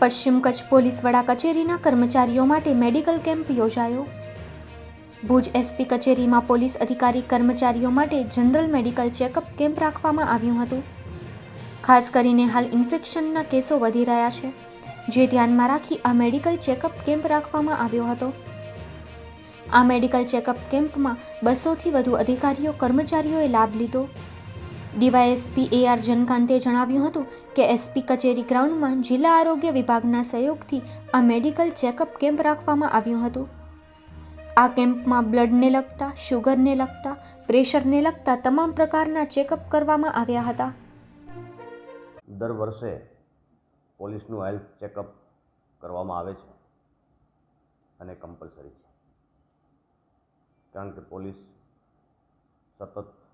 પશ્ચિમ કચ્છ પોલીસ વડા કચેરીના કર્મચારીઓ માટે મેડિકલ કેમ્પ યોજાયો. ભુજ એસપી કચેરીમાં પોલીસ અધિકારી કર્મચારીઓ માટે જનરલ મેડિકલ ચેકઅપ કેમ્પ રાખવામાં આવ્યું હતું. ખાસ કરીને હાલ ઇન્ફેક્શનના કેસો વધી રહ્યા છે. જે ધ્યાનમાં રાખી આ મેડિકલ ચેકઅપ કેમ્પ રાખવામાં આવ્યો હતો. આ મેડિકલ ચેકઅપ કેમ્પમાં બસોથી વધુ અધિકારીઓ કર્મચારીઓએ લાભ લીધો. ડીવાયએસપી એ આર જનકાંતે જણાવ્યું હતું કે એસપી કચેરી ગ્રાઉન્ડમાં જિલ્લા આરોગ્ય વિભાગના સહયોગથી આ મેડિકલ ચેકઅપ કેમ્પ રાખવામાં આવ્યું હતું. આ કેમ્પમાં બ્લડને લગતા, શુગરને લગતા, પ્રેશરને લગતા તમામ પ્રકારના ચેકઅપ કરવામાં આવ્યા હતા. દર વર્ષે પોલીસનું હેલ્થ ચેકઅપ કરવામાં આવે છે અને કમ્પલસરી છે. કારણ કે પોલીસ સતત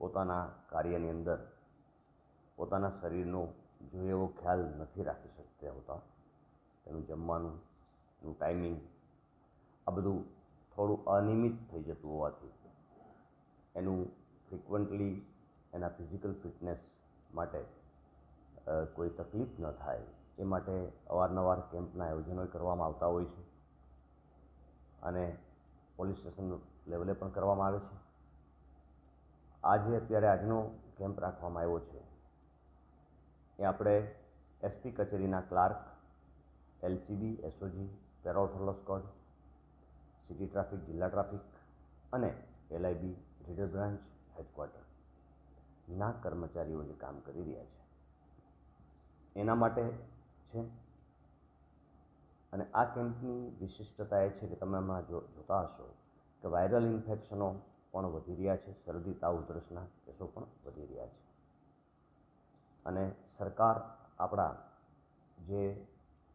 પોતાના કાર્યની અંદર પોતાના શરીરનો જોઈએ એવો ખ્યાલ નથી રાખી શકતા હોતા, તેનું જમવાનું, એનું ટાઈમિંગ આ બધું થોડું અનિયમિત થઈ જતું હોવાથી એનું ફ્રિકવન્ટલી એના ફિઝિકલ ફિટનેસ માટે કોઈ તકલીફ ન થાય. એ માટે અવારનવાર કેમ્પના આયોજનો કરવામાં આવતા હોય છે. અને પોલીસ સ્ટેશન લેવલે પણ કરવામાં આવે છે. આજે અત્યારે આજનો કેમ્પ રાખવામાં આવ્યો છે. એ આપણે એસપી કચેરીના clerk LCB SOG parole squad city traffic, જિલ્લા ટ્રાફિક અને એલઆઈબી રીડર બ્રાન્ચ હેડક્વાર્ટર ના કર્મચારીઓ જે કામ કરી રહ્યા છે. એના માટે છે. અને આ કેમ્પની વિશિષ્ટતા એ છે કે તમે હમણાં જો જોતા હશો કે વાયરલ ઇન્ફેક્શનો પણ વધી રહ્યા છે. શરદી, તાવ, ઉધરસના કેસો પણ વધી રહ્યા છે. અને સરકાર આપણા જે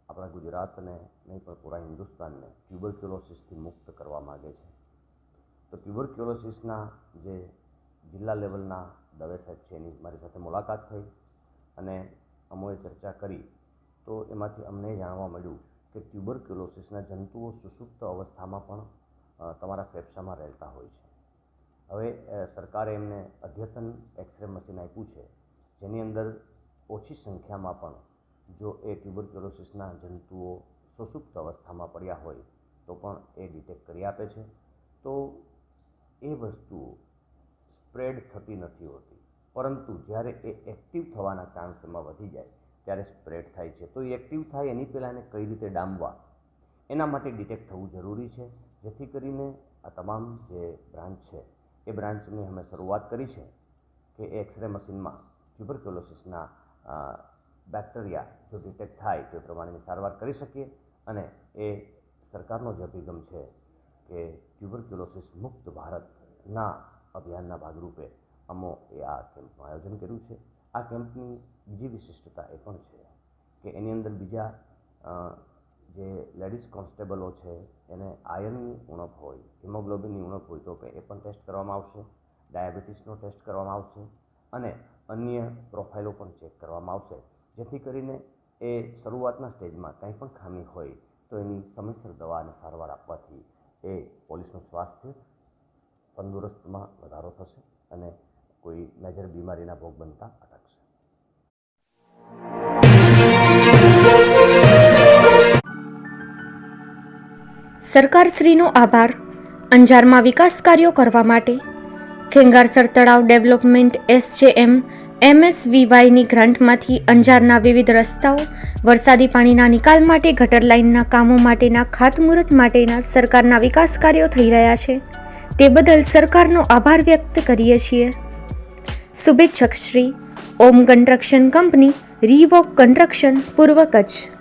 આપણા ગુજરાતને નહીં પણ પૂરા હિન્દુસ્તાનને ટ્યુબરક્યુલોસિસથી મુક્ત કરવા માગે છે. તો ટ્યુબરક્યુલોસિસના જે જિલ્લા લેવલના દવે સાહેબ છે એની મારી સાથે મુલાકાત થઈ અને અમોએ ચર્ચા કરી તો એમાંથી અમને જાણવા મળ્યું કે ટ્યુબરક્યુલોસિસના જંતુઓ સુસુપ્ત અવસ્થામાં પણ તમારા ફેફસામાં રહેતા હોય છે. હવે સરકારે એમને અદ્યતન એક્સરે મશીન આપ્યું છે. જેની અંદર ઓછી સંખ્યામાં પણ જો એ ટ્યુબરક્યુલોસિસના જંતુઓ સુસુપ્ત અવસ્થામાં પડ્યા હોય, તો પણ એ ડિટેક્ટ કરી આપે છે. તો એ વસ્તુઓ સ્પ્રેડ થતી નથી હોતી. પરંતુ જ્યારે એ એક્ટિવ થવાના ચાન્સ એમાં વધી જાય, ત્યારે સ્પ્રેડ થાય છે. તો એ એક્ટિવ થાય એની પહેલાં એને કઈ રીતે ડામવા? એના માટે ડિટેક્ટ થવું જરૂરી છે. જેથી કરીને આ તમામ જે બ્રાન્ચ છે એ બ્રાન્ચની અમે શરૂઆત કરી છે કે એક્સરે મશીનમાં ટ્યુબરક્યુલોસિસના બેક્ટેરિયા જો ડિટેક્ટ થાય તો એ પ્રમાણેની સારવાર કરી શકીએ અને એ સરકારનો જ અભિગમ છે કે ટ્યુબરક્યુલોસિસ મુક્ત ભારતના અભિયાનના ભાગરૂપે અમો એ આ કેમ્પનું આયોજન કર્યું છે. આ કેમ્પની બીજી વિશિષ્ટતા એ પણ છે કે એની અંદર બીજા જે લેડીઝ કોન્સ્ટેબલો છે, એને આયર્નની ઉણપ હોય, હિમોગ્લોબિનની ઉણપ હોય, તો એ પણ ટેસ્ટ કરવામાં આવશે, ડાયાબિટીસનો ટેસ્ટ કરવામાં આવશે અને અન્ય પ્રોફાઇલો પણ ચેક કરવામાં આવશે. જેથી કરીને એ શરૂઆતના સ્ટેજમાં કંઈ પણ ખામી હોય, તો એની સમયસર દવા અને સારવાર આપવાથી એ પોલીસનું સ્વાસ્થ્ય તંદુરસ્તમાં વધારો થશે અને કોઈ મેજર બીમારીના ભોગ બનતા અટકશે. સરકારશ્રીનો આભાર. અંજારમાં વિકાસ કાર્યો કરવા માટે. ખેંગારસર તળાવ ડેવલપમેન્ટ એસજેએમ, એમએસવીવાયની ગ્રાન્ટમાંથી અંજારના વિવિધ રસ્તાઓ, વરસાદી પાણીના નિકાલ માટે ગટર લાઇનના કામો માટેના ખાતમુહૂર્ત માટેના સરકારના વિકાસ કાર્યો થઈ રહ્યા છે. તે બદલ સરકારનો આભાર વ્યક્ત કરીએ છીએ. શુભેચ્છક શ્રી, ઓમ કન્સ્ટ્રક્શન કંપની, રીવોક કન્સ્ટ્રક્શન, પૂર્વ કચ્છ.